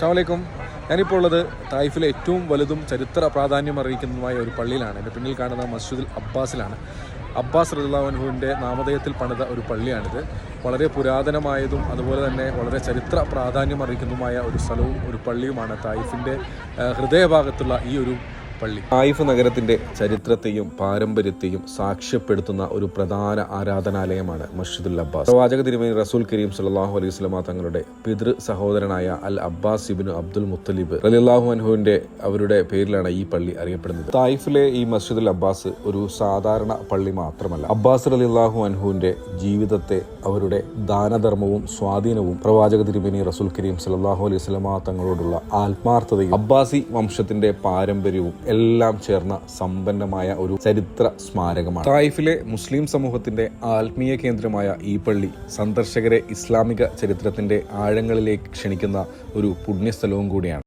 അസ്സാമലൈക്കും ഞാനിപ്പോൾ ഉള്ളത് തായിഫിലെ ഏറ്റവും വലുതും ചരിത്ര പ്രാധാന്യം അറിയിക്കുന്നതുമായ ഒരു പള്ളിയിലാണ്. എന്റെ പിന്നിൽ കാണുന്ന മസ്ജിദുൽ അബ്ബാസിലാണ്. അബ്ബാസ് റഹ്ലാൻഹുവിന്റെ നാമധേയത്തിൽ പണിത ഒരു പള്ളിയാണിത്. വളരെ പുരാതനമായതും അതുപോലെ തന്നെ വളരെ ചരിത്ര പ്രാധാന്യം അറിയിക്കുന്നതുമായ ഒരു സ്ഥലവും ഒരു പള്ളിയുമാണ് തായിഫിന്റെ ഹൃദയഭാഗത്തുള്ള ഈ ഒരു പള്ളി. തായിഫ് നഗരത്തിന്റെ ചരിത്രത്തെയും പാരമ്പര്യത്തെയും സാക്ഷ്യപ്പെടുത്തുന്ന ഒരു പ്രധാന ആരാധനാലയമാണ് മസ്ജിദുൽ അബ്ബാസ്. പ്രവാചക തിരുമേനി റസൂൽ കരീം സലാഹു അലൈഹി വസല്ലമ തങ്ങളുടെ പിതൃ സഹോദരനായ അൽ അബ്ബാസ് ഇബ്നു അബ്ദുൽ മുത്തലിബ് റളിയല്ലാഹു അൻഹുവിന്റെ അവരുടെ പേരിലാണ് ഈ പള്ളി അറിയപ്പെടുന്നത്. തായിഫിലെ ഈ മസ്ജിദുൽ അബ്ബാസ് ഒരു സാധാരണ പള്ളി മാത്രമല്ല. അബ്ബാസ് റളിയല്ലാഹു അൻഹുവിന്റെ ജീവിതത്തെ അവരുടെ ദാനധർമ്മവും സ്വാധീനവും പ്രവാചക തിരുമേനി റസൂൽ കരീം സലാഹു അലൈഹി വസല്ലമ തങ്ങളോടുള്ള ആത്മാർത്ഥതയും അബ്ബാസി വംശത്തിന്റെ പാരമ്പര്യവും എല്ലാം ചേർന്ന സമ്പന്നമായ ഒരു ചരിത്ര സ്മാരകമാണ്. തായിഫിലെ മുസ്ലിം സമൂഹത്തിന്റെ ആത്മീയ കേന്ദ്രമായ ഈ പള്ളി സന്ദർശകരെ ഇസ്ലാമിക ചരിത്രത്തിന്റെ ആഴങ്ങളിലേക്ക് ക്ഷണിക്കുന്ന ഒരു പുണ്യസ്ഥലവും കൂടിയാണ്.